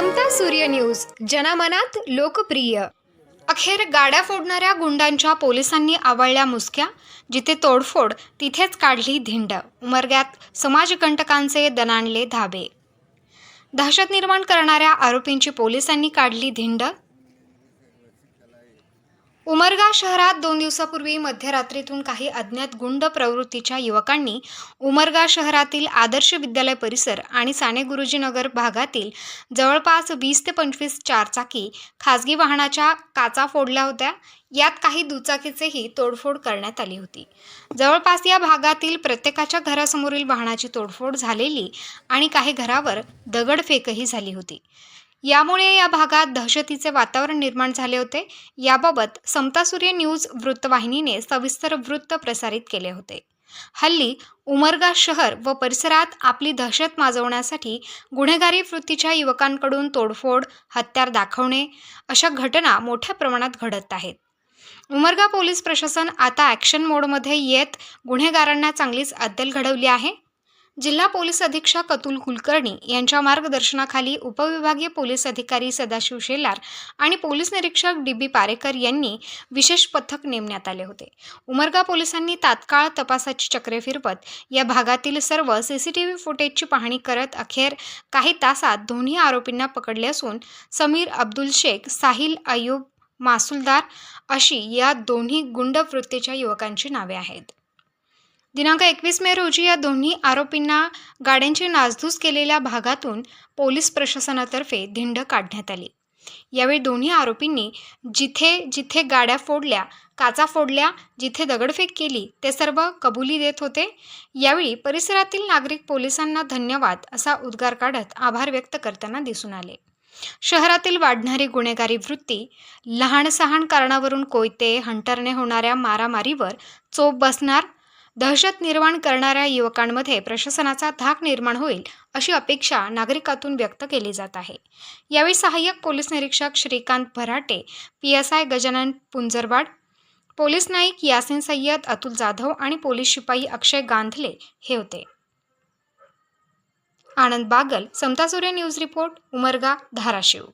समता सूर्य न्यूज. जनमनात लोकप्रिय. अखेर गाड्या फोडणाऱ्या गुंडांच्या पोलिसांनी आवळल्या मुसक्या जिथे तोडफोड तिथेच काढली धिंड. उमरग्यात समाजकंटकांचे दणाणले धाबे. दहशत निर्माण करणाऱ्या आरोपींची पोलिसांनी काढली धिंड. उमरगा शहरात दोन दिवसापूर्वी मध्यरात्रीतून काही अज्ञात गुंड प्रवृत्तीच्या युवकांनी उमरगा शहरातील आदर्श विद्यालय परिसर आणि साने गुरुजीनगर भागातील जवळपास वीस ते पंचवीस चारचाकी खासगी वाहनाच्या काचा फोडल्या होत्या. यात काही दुचाकीचेही तोडफोड करण्यात आली होती. जवळपास या भागातील प्रत्येकाच्या घरासमोरील वाहनाची तोडफोड झालेली आणि काही घरावर दगडफेकही झाली होती. यामुळे या भागात दहशतीचे वातावरण निर्माण झाले होते. याबाबत समतासूर्य न्यूज वृत्तवाहिनीने सविस्तर वृत्त प्रसारित केले होते. हल्ली उमरगा शहर व परिसरात आपली दहशत माजवण्यासाठी गुन्हेगारी वृत्तीच्या युवकांकडून तोडफोड हत्यार दाखवणे अशा घटना मोठ्या प्रमाणात घडत आहेत. उमरगा पोलीस प्रशासन आता ॲक्शन मोडमध्ये येत गुन्हेगारांना चांगलीच अद्दल घडवली आहे. जिल्हा पोलीस अधीक्षक अतुल कुलकर्णी यांच्या मार्गदर्शनाखाली उपविभागीय पोलीस अधिकारी सदाशिव शेलार आणि पोलीस निरीक्षक डी बी पारेकर यांनी विशेष पथक नेमण्यात आले होते. उमरगा पोलिसांनी तात्काळ तपासाची चक्रे फिरवत या भागातील सर्व सी सी टी व्ही फुटेजची पाहणी करत अखेर काही तासात दोन्ही आरोपींना पकडले असून समीर अब्दुल शेख साहिल अयूब मासुलदार अशी या दोन्ही गुंड वृत्तीच्या युवकांची नावे आहेत. दिनांक एकवीस मे रोजी या दोन्ही आरोपींना गाड्यांची नासधूस केलेल्या भागातून पोलीस प्रशासनातर्फे धिंड काढण्यात आली. यावेळी दोन्ही आरोपींनी जिथे जिथे गाड्या फोडल्या काचा फोडल्या जिथे दगडफेक केली ते सर्व कबुली देत होते. यावेळी परिसरातील नागरिक पोलिसांना धन्यवाद असा उद्गार काढत आभार व्यक्त करताना दिसून आले. शहरातील वाढणारी गुन्हेगारी वृत्ती लहान सहान कारणावरून कोयते हंटरने होणाऱ्या मारामारीवर चोप बसणार दहशत निर्माण करणाऱ्या युवकांमध्ये प्रशासनाचा धाक निर्माण होईल अशी अपेक्षा नागरिकातून व्यक्त केली जात आहे. यावेळी सहाय्यक पोलीस निरीक्षक Shrikant Bharate P S I Gajanan Punjarwad police Naik Yasin Sayyad Atul Jadhav आणि पोलीस शिपाई अक्षय गांधले हे होते. आनंद बागल समता सूर्य न्यूज रिपोर्ट उमरगा धाराशिव.